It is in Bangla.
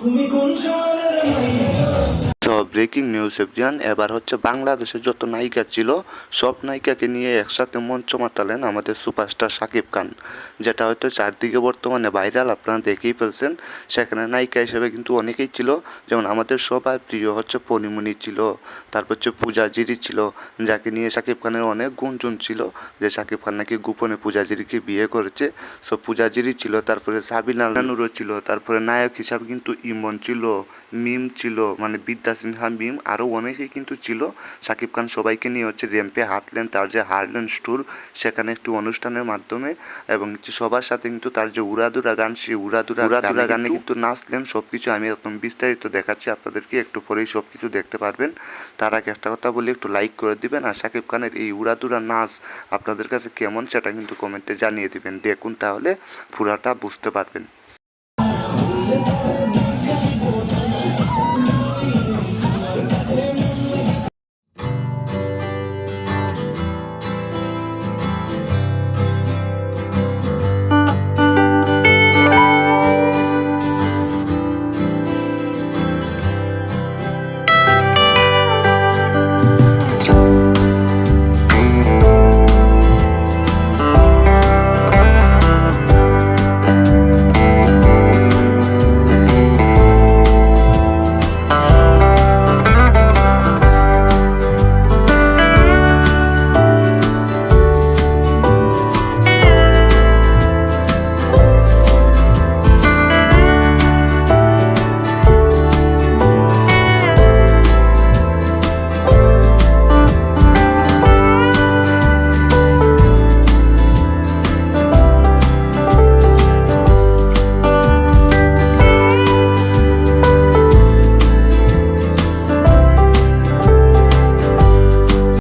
তুমি কোন শহরের মাইয়া? ব্রেকিং নিউজ এভিয়ান এবার হচ্ছে বাংলাদেশের যত নায়িকা ছিল, সব নায়িকাকে নিয়ে একসাথে মঞ্চ মাতালেন আমাদের সুপারস্টার শাকিব খান। যেটা হয়তো চারদিকে বর্তমানে ভাইরাল, আপনারা দেখেই ফেলছেন। সেখানে নায়িকা হিসেবে কিন্তু অনেকেই ছিল। যেমন আমাদের সবার প্রিয় হচ্ছে পরিমণি ছিল, তারপর হচ্ছে পূজা জিরি ছিল, যাকে নিয়ে শাকিব খানের অনেক গুঞ্জন ছিল যে শাকিব খান নাকি গোপনে পূজা জিরিকে বিয়ে করেছে। সো পূজা জিরি ছিল, তারপরে সাবিনা নানুরও ছিল, তারপরে নায়ক হিসাবে কিন্তু ইমন ছিল, মিম ছিল মানে বিদ্যা সিনহা মিম আরও অনেকেই কিন্তু ছিল। শাকিব খান সবাইকে নিয়ে হচ্ছে র্যাম্পে হাঁটলেন তার যে হারলেন ট্যুর সেখানে একটি অনুষ্ঠানের মাধ্যমে এবং সবার সাথে কিন্তু তার যে উড়াদুরা গান সেই উড়াদুরা উড়াদুরা গানে কিন্তু নাচলেন। সব কিছু আমি একদম বিস্তারিত দেখাচ্ছি আপনাদেরকে একটু পরেই সব কিছু দেখতে পারবেন। তার আগে একটা কথা বলি একটু লাইক করে দিবেন আর শাকিব খানের এই উড়াদুরা নাচ আপনাদের কাছে কেমন সেটা কিন্তু কমেন্টে জানিয়ে দিবেন। দেখুন তাহলে পুরাটা বুঝতে পারবেন।